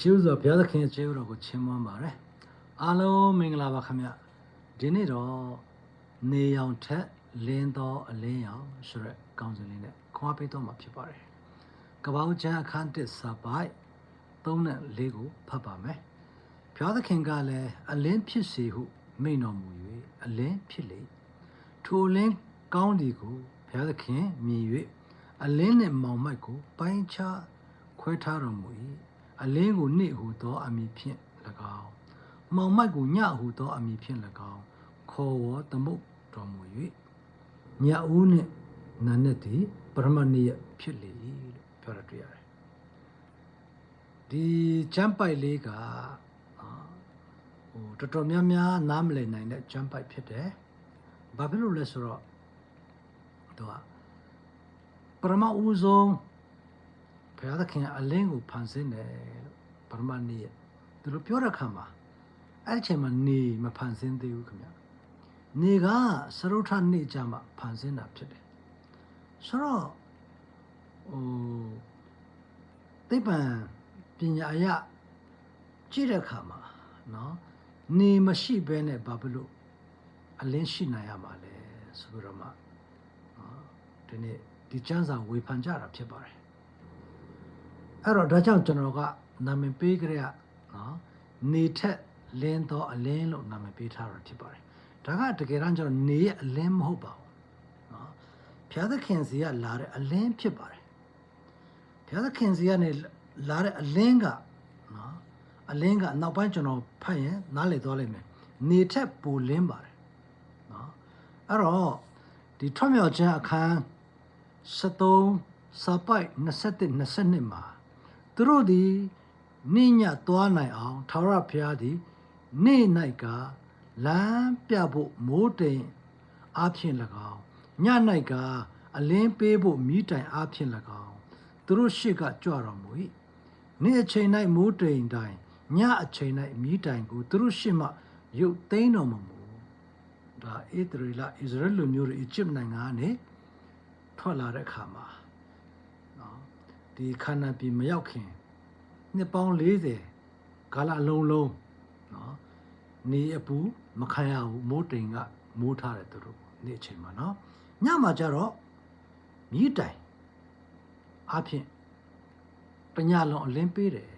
ရှေးဥစွာဘုရားသခင်ရဲ့ခြေဥတော်ကိုချီးမွမ်းပါတယ်အားလုံးမင်္ဂလာပါခင်ဗျဒီနေ့တော့နေရောင်ထက်လင်းသောအလင်းရောင်ဆိုရက်ကောင်းစင်လေးနဲ့ခွာပေးတော့မှာဖြစ်ပါတယ်ကပောင်းချမ်းအခန်းတစ်စာပိုက်3နဲ့4ကိုဖတ်ပါမယ်ဘုရားသခင်ကလည်းအလင်းဖြစ်စေဟုမိန့်တော်မူ၍အလင်းဖြစ်လေထိုအလင်းကောင်းဒီကိုဘုရားသခင်မြင်၍အလင်းနှင့်မောင်မိုက်ကိုပိုင်းခြားခွဲထားတော်မူ၏ အလင်းကိုနေ့ဟုသောအမည်ဖြင့်၎င်းမောင်မိုက်ကိုညဟုသောအမည်ဖြင့်၎င်းခေါ်ဝေါ်သမုတ်တော်မူ၍ညဦးနှင့်နာနဲ့သည်ပရမဏိယဖြစ်လေ၏လို့ပြောရတွေ့ရတယ်ဒီချမ်းပိုက်လေးကအာဟိုတော်တော်များများနားမလည်နိုင်တဲ့ချမ်းပိုက်ဖြစ်တယ်ဘာဖြစ်လို့လဲဆိုတော့သူကပရမဦးဆုံး ဘုရားသခင်ကအလင်းကိုဖန်ဆင်းတယ်လို့ပရမဏိယသူတို့ပြောတဲ့အခါမှာအဲ့ဒီအချိန်မှာနေမဖန်ဆင်းသေးဘူးခင်ဗျနေကစရုထနေကြမှာဖန်ဆင်းတာဖြစ်တယ်ဆိုတော့ဟိုသိပ္ပံပညာအရကြည့်တဲ့အခါမှာနော်နေမရှိဘဲနဲ့ဘာဖြစ်လို့အလင်းရှိနိုင်ရမှာလဲဆိုပြီးတော့မှနော်ဒီနေ့ဒီကျမ်းစာဝေဖန်ကြတာဖြစ်ပါတယ် အဲ့တော့ဒါကြောင့်ကျွန်တော်ကနာမည်ပေးကြရနော်နေထက်လင်းသောအလင်းလို့နာမည်ပေးထားတာဖြစ်ပါတယ်ဒါကတကယ်တမ်းကျတော့နေရဲ့အလင်းမဟုတ်ပါဘူးနော်ဘုရားသခင်စီကလာတဲ့အလင်းဖြစ်ပါတယ်ဘုရားသခင်စီကနေလာတဲ့အလင်းကနော်အလင်းကနောက်ပိုင်းကျွန်တော်ဖတ်ရင်နားလည်သွားလိမ့်မယ်နေထက်ပိုလင်းပါတယ်နော်အဲ့တော့ဒီထွတ်မြောက်ခြင်းအခန်း73စာပိုက်21 22မှာ သူတို့သည်နိညသွားနိုင်အောင်ထာဝရဘုရားသည်နေ့၌ကလမ်းပြဖို့မိုးတိမ်အားဖြင့်၎င်းည၌ကအလင်းပေးဖို့မိတိုင်အားဖြင့်၎င်းသူတို့ရှေ့ကကြွတော်မူ၏နေ့အချိန်၌မိုးတိမ်တိုင်ညအချိန်၌မိတိုင်ကိုသူတို့ရှေ့မှရုပ်သိမ်းတော်မမူဒါဣသရေလဣသရေလလူမျိုးတွေအီဂျစ်နိုင်ငံကနေထွက်လာတဲ့အခါမှာနော်ဒီခန္ဓာပြည်မရောက်ခင် နှစ်ပေါင်း40ကာလအလုံးလုံးနော်နေအပူမခံရဘူးမိုးတိမ်ကမိုးထားတယ်သူတို့နေ့အချိန်မှာနော်ညမှာကျတော့မြည်တိုင်အဖြစ်ပညာလုံးအလင်းပေးတယ်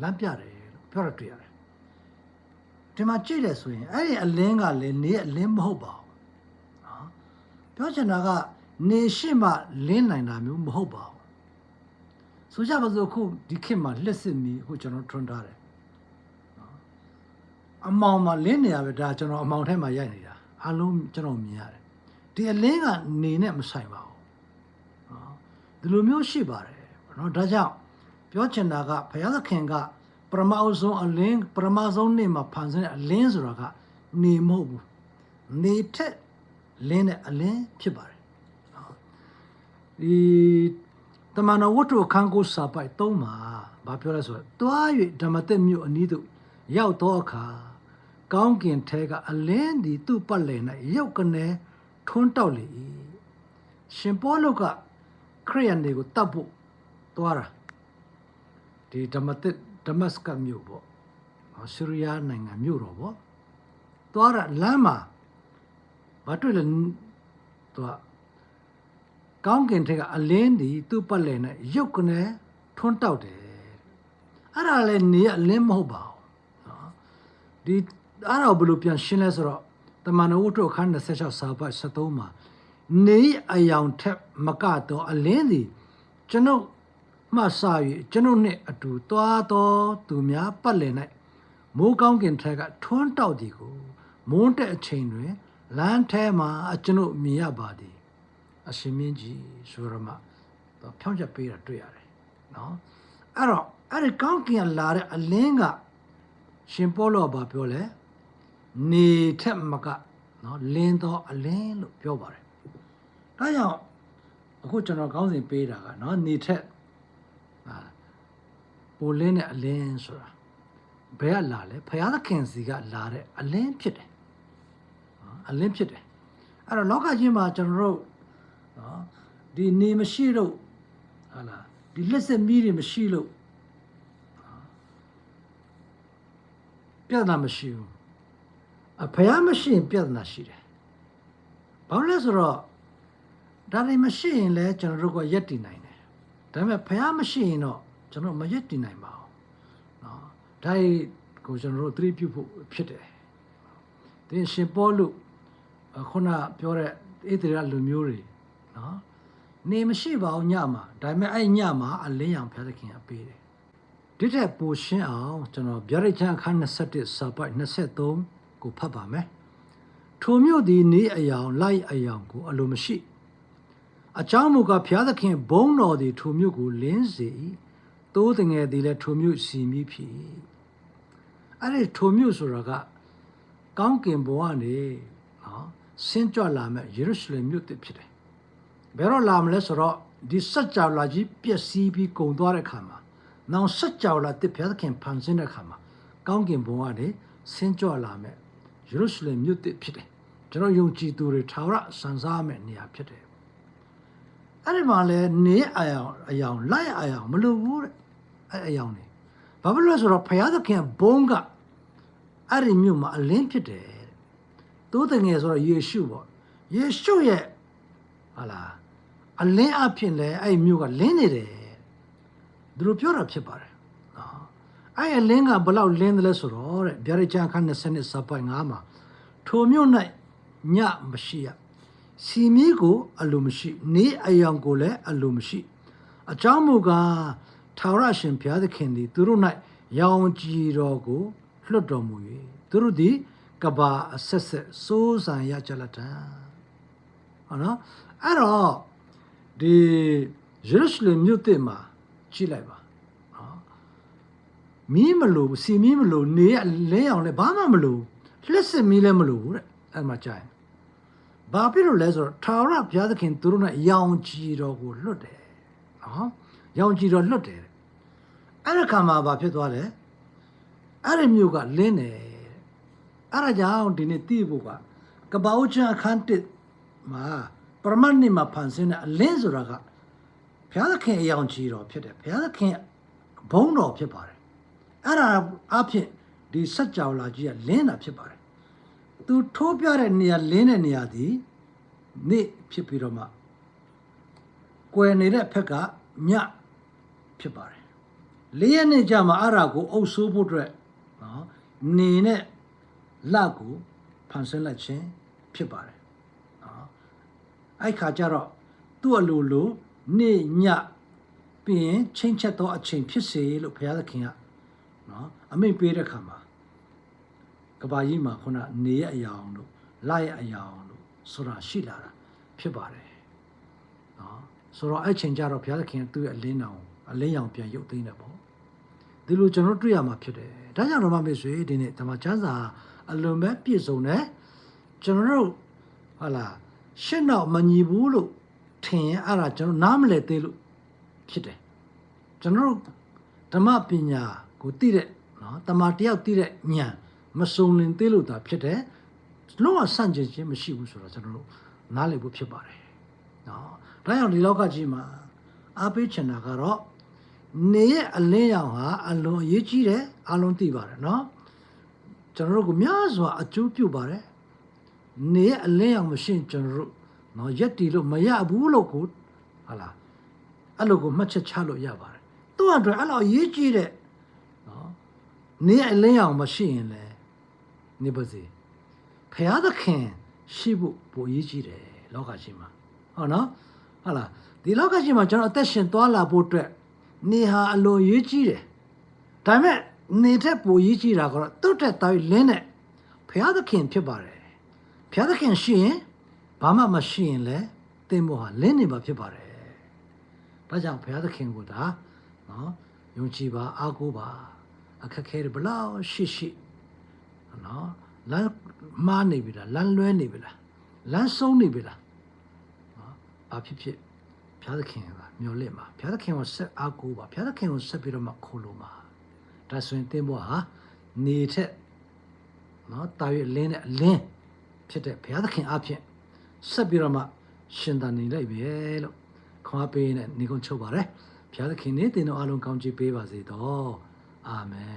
လမ်းပြတယ်လို့ပြောရတွေ့ရတယ်ဒီမှာကြည့်တယ်ဆိုရင်အဲ့ဒီအလင်းကလည်းနေအလင်းမဟုတ်ပါဘူးနော်ပြောချင်တာကနေရှိမှလင်းနိုင်တာမျိုးမဟုတ်ပါဘူး ဆိုကြပါစို့အခုဒီခေတ်မှာလက်စစ်မီအခုကျွန်တော်ထွန်းထားတယ်အမောင်မှာလင်းနေရပဲဒါကျွန်တော်အမောင်ထဲမှာရိုက်နေတာအလုံးကျွန်တော်မြင်ရတယ်ဒီအလင်းကနေနဲ့မဆိုင်ပါဘူးနော်ဒီလိုမျိုးရှိပါတယ်နော်ဒါကြောင့်ပြောချင်တာကဘုရားသခင်ကပရမအုပ်ဆုံးအလင်းပရမဆုံးနေ့မှာဖန်ဆင်းတဲ့အလင်းဆိုတာကနေမဟုတ်ဘူးနေထက်လင်းတဲ့အလင်းဖြစ်ပါတယ်နော်ဒီ တမန်တော်ဝတ္ထုအခန်းကိုစာပိုက်၃မှာဘာပြောလဲဆိုတော့တွား၍ဓမ္မသက်မြို့အနီးသို့ရောက်သောအခါကောင်းကင်ထဲကအလင်းသည်သူ့ပတ်လည်၌ရောက်ကနေထွန်းတောက်လေ၏ရှင်ပေါလုကခရိယန်တွေကိုတတ်ဖို့သွားတာဒီဓမ္မသက်ဒမတ်စကတ်မြို့ပေါ့နော်ဆီးရီးယားနိုင်ငံမြို့တော်ပေါ့သွားတာလမ်းမှာဘာတွေ့လဲသူက ကောင်းကင်ထက်ကအလင်းဒီသူ့ပတ်လည်နဲ့ရုပ်ကနေထွန်းတောက်တယ်အဲ့ဒါလည်းနေအလင်းမဟုတ်ပါဘူးနော်ဒီအဲ့ဒါကိုဘယ်လိုပြန်ရှင်းလဲဆိုတော့တမန်တော်ဝတ္ထုအခန်း26စာပတ်73မှာနေအယောင်ထက်မကတော့အလင်းဒီကျွန်ုပ်မှစ၍ကျွန်ုပ်နှင့်အတူသွားတော်သူများပတ်လည်၌မိုးကောင်းကင်ထက်ကထွန်းတောက်သည်ကိုမွန်းတဲ့အချိန်တွင်လမ်းထဲမှာကျွန်ုပ်မြင်ရပါသည် အရှင်မင်းကြီးဆိုရမတော့ဖြောင်းချက်ပေးတာတွေ့ရတယ်နော်အဲ့တော့အဲ့ဒီကောင်းကင်ကလာတဲ့အလင်းကရှင်ပေါလောဘာပြောလဲနေထက်မကနော်လင်းသောအလင်းလို့ပြောပါတယ်ဒါကြောင့်အခုကျွန်တော်ကောင်းစဉ်ပေးတာကနော်နေထက်အာပိုလင်းတဲ့အလင်းဆိုတာဘယ်ကလာလဲဖယားသခင်စီကလာတဲ့အလင်းဖြစ်တယ်နော်အလင်းဖြစ်တယ်အဲ့တော့လောကကြီးမှာကျွန်တော်တို့ နော်ဒီနေမရှိတော့ဟာလားဒီလက်စက်မီးတွေမရှိလို့နော်ပြဿနာမရှိဘူးအဖယားမရှိရင်ပြဿနာရှိတယ်ဘာလို့လဲဆိုတော့ဒါတွေမရှိရင်လည်းကျွန်တော်တို့ကရက်တည်နိုင်တယ်ဒါပေမဲ့ဖယားမရှိရင်တော့ကျွန်တော်မရက်တည်နိုင်ပါဘူးနော်ဒါကိုကျွန်တော်တို့သတိပြုဖို့ဖြစ်တယ်ဒီရှင်ပေါလုခုနပြောတဲ့ဣသရေလလူမျိုးတွေ နော်နေမရှိပါဘူးညမှာဒါပေမဲ့အဲ့ညမှာအလင်းရောင်ဖျားသခင်ကပေးတယ်ဒီထက်ပိုရှင်းအောင်ကျွန်တော်ဗျာဒိတ်ချန်အခန်း27စာပိုက်23ကိုဖတ်ပါမယ်ထိုမြို့သည်နေအယောင်လိုက်အယောင်ကိုအလိုမရှိအကြောင်းမူကားဘုရားသခင်ဘုန်းတော်သည်ထိုမြို့ကိုလင်းစေ၏တိုးတငယ်သည်လည်းထိုမြို့စီမီဖြစ်၏အဲ့ဒီထိုမြို့ဆိုတာကကောင်းကင်ဘဝကနေနော်ဆင်းကြွလာမဲ့ယေရုရှလင်မြို့တည်ဖြစ်တယ် ဘယ်တော့လာမလဲဆိုတော့ဒီစัจ java လာကြီးပျက်စီးပြီးကုန်သွားတဲ့ခါမှာနောက်စัจ java လာတစ်ဘုရားသခင်ဖန်ဆင်းတဲ့ခါမှာကောင်းကင်ဘဝကနေဆင်းကြွလာမဲ့ယေရုရှလင်မြို့တည်ဖြစ်တယ်ကျွန်တော်ယုံကြည်သူတွေထာဝရစံစားမဲ့နေရာဖြစ်တယ်အဲ့ဒီမှာလဲနေအယောင်အယောင်လိုက်အယောင်မလိုဘူးတဲ့အဲ့အယောင်နေဘာဖြစ်လို့လဲဆိုတော့ဘုရားသခင်ဘုန်းကအဲ့ဒီမြို့မှာအလင်းဖြစ်တယ်တဲ့တိုးတငယ်ဆိုတော့ယေရှုပေါ့ယေရှုရဲ့ဟာလား အလင်းအဖြစ်လဲအဲ့ဒီမြို့ကလင်းနေတယ်သူတို့ပြောတာဖြစ်ပါတယ်နော်အဲ့အလင်းကဘလောက်လင်းတယ်လဲဆိုတော့တဲ့ဗျာဒိတ်ချန်ခန်း20နှစ်စပိုင်9မှာထိုမြို့၌ညမရှိရစီမီကိုအလိုမရှိနေအယောင်ကိုလည်းအလိုမရှိအကြောင်းမူကားထာဝရရှင်ဘုရားသခင်သည်သူတို့၌ရောင်ကြည်တော်ကိုလွှတ်တော်မူ၍သူတို့သည်ကဘာအဆက်ဆက်စိုးစံရကြလက်တံဟုတ်နော်အဲ့တော့ ဒီယေရုရှလင်မြို့တစ်မှာကြည့်လိုက်ပါနော်မီးမလို့စီမီးမလို့နေရလဲအောင်လဲဘာမှမလို့လက်စစ်မီးလည်းမလို့တဲ့အဲ့မှာကြာရင်ဘာဖြစ်လို့လဲဆိုတော့ထာဝရဘုရားသခင်သူတို့နဲ့ရောင်ကြည်တော်ကိုလွတ်တယ်နော်ရောင်ကြည်တော်လွတ်တယ်အဲ့ဒီခါမှာဘာဖြစ်သွားလဲအဲ့ဒီမြို့ကလင်းတယ်အဲ့ဒါကြောင့်ဒီနေ့သိဖို့ကကပ္ပဦးချန်အခန်းတစ်မှာ ပရမတ်နှစ်မှာဖန်ဆင်းတဲ့အလင်းဆိုတာကဘုရားသခင်အယောင်ကြည်တော်ဖြစ်တယ်ဘုရားသခင်ဘုန်းတော်ဖြစ်ပါတယ်အဲ့ဒါအဖြစ်ဒီစัจ java လာကြီးကလင်းတာဖြစ်ပါတယ်သူထိုးပြတဲ့နေရာလင်းတဲ့နေရာဒီနေ့ဖြစ်ပြီးတော့မှကွယ်နေတဲ့ဖက်ကညဖြစ်ပါတယ်လေးရက်နေ့ကြာမှအဲ့ဒါကိုအုပ်ဆိုးဖို့အတွက်နော်နေနဲ့လက်ကိုဖန်ဆင်းလိုက်ခြင်းဖြစ်ပါတယ်နော် အဲ့ခါကျတော့သူ့အလိုလိုနေ့ညပြီးရင်ချင်းချက်သောအချိန်ဖြစ်စေလို့ဘုရားသခင်ကနော်အမိန့်ပေးတဲ့ခါမှာကဘာကြီးမှာခုနနေရအယောင်တို့လာရအယောင်တို့ဆိုတာရှိလာတာဖြစ်ပါတယ်နော်ဆိုတော့အဲ့ချိန်ကျတော့ဘုရားသခင်သူ့ရဲ့အလင်းတော်အလင်းရောင်ပြန်ရုပ်သိမ်းတယ်ပေါ့ဒီလိုကျွန်တော်တွေ့ရမှာဖြစ်တယ်ဒါကြောင့်တော့မမေ့ဆွေဒီနေ့ဓမ္မချမ်းစာအလွန်ပဲပြည့်စုံတယ်ကျွန်တော်တို့ဟာလာ ရှင်းတော့မညီဘူးလို့ထင်ရင်အဲ့ဒါကျွန်တော်နားမလည်သေးလို့ဖြစ်တယ်ကျွန်တော်တို့ဓမ္မပညာကိုသိတဲ့နော်တမန်တယောက်သိတဲ့ဉာဏ်မစုံလင်သေးလို့သာဖြစ်တယ်လုံးဝဆန့်ကျင်ခြင်းမရှိဘူးဆိုတော့ကျွန်တော်တို့နားလည်ဖို့ဖြစ်ပါတယ်နော်ဒါကြောင့်ဒီလောကကြီးမှာအားပေးချင်တာကတော့နေရဲ့အလင်းရောင်ဟာအလွန်အရေးကြီးတယ်အလုံးသိပါတယ်နော်ကျွန်တော်တို့ကများစွာအကျိုးပြုပါတယ် နေရဲ့အလင်းရောင်မရှိရင်ကျွန်တော်တို့နော်ရက်တီလို့မရဘူးလို့ကိုဟာလားအဲ့လိုကိုမှတ်ချက်ချလို့ရပါတယ်သူ့အတွက်အဲ့လိုအရေးကြီးတဲ့နော်နေရဲ့အလင်းရောင်မရှိရင်လည်းနေပါစေဖရာသခင်ရှိဖို့ပိုအရေးကြီးတယ်လောကကြီးမှာဟုတ်နော်ဟုတ်လားဒီလောကကြီးမှာကျွန်တော်အသက်ရှင်သွားလာဖို့အတွက်နေဟာအလွန်ရေးကြီးတယ်ဒါပေမဲ့နေထက်ပိုရေးကြီးတာကတော့သူ့တက်တိုင်းလင်းတဲ့ဘုရားသခင်ဖြစ်ပါတယ် ဘုရားသခင်ရှိရင်ဘာမှမရှိရင်လည်းသင်ဖို့ဟာလင်းနေမှာဖြစ်ပါတယ်ဒါကြောင့်ဘုရားသခင်ကဒါနော်ယုံကြည်ပါအားကိုးပါအခက်ခဲတွေဘလောက်ရှိရှိနော်လမ်းမှားနေပြီလားလမ်းလွဲနေပြီလားလမ်းဆုံးနေပြီလားနော်ဘာဖြစ်ဖြစ်ဘုရားသခင်ကမျော်လင့်ပါဘုရားသခင်ကိုဆက်အားကိုးပါဘုရားသခင်ကိုဆက်ပြီးတော့မှခိုးလို့ပါဒါဆိုရင်သင်ဘွားဟာနေထက်နော်တာရွေလင်းတဲ့အလင်း ဖြစ်တဲ့ဘုရားသခင်အဖြစ်ဆက်ပြီးတော့မှရှင်သာနေလိုက်ပြီလို့ခွာပေးနေနေကုန်ချုပ်ပါတယ်ဘုရားသခင်နေတင်တော်အလုံးကောင်းချီးပေးပါစေတော့အာမင်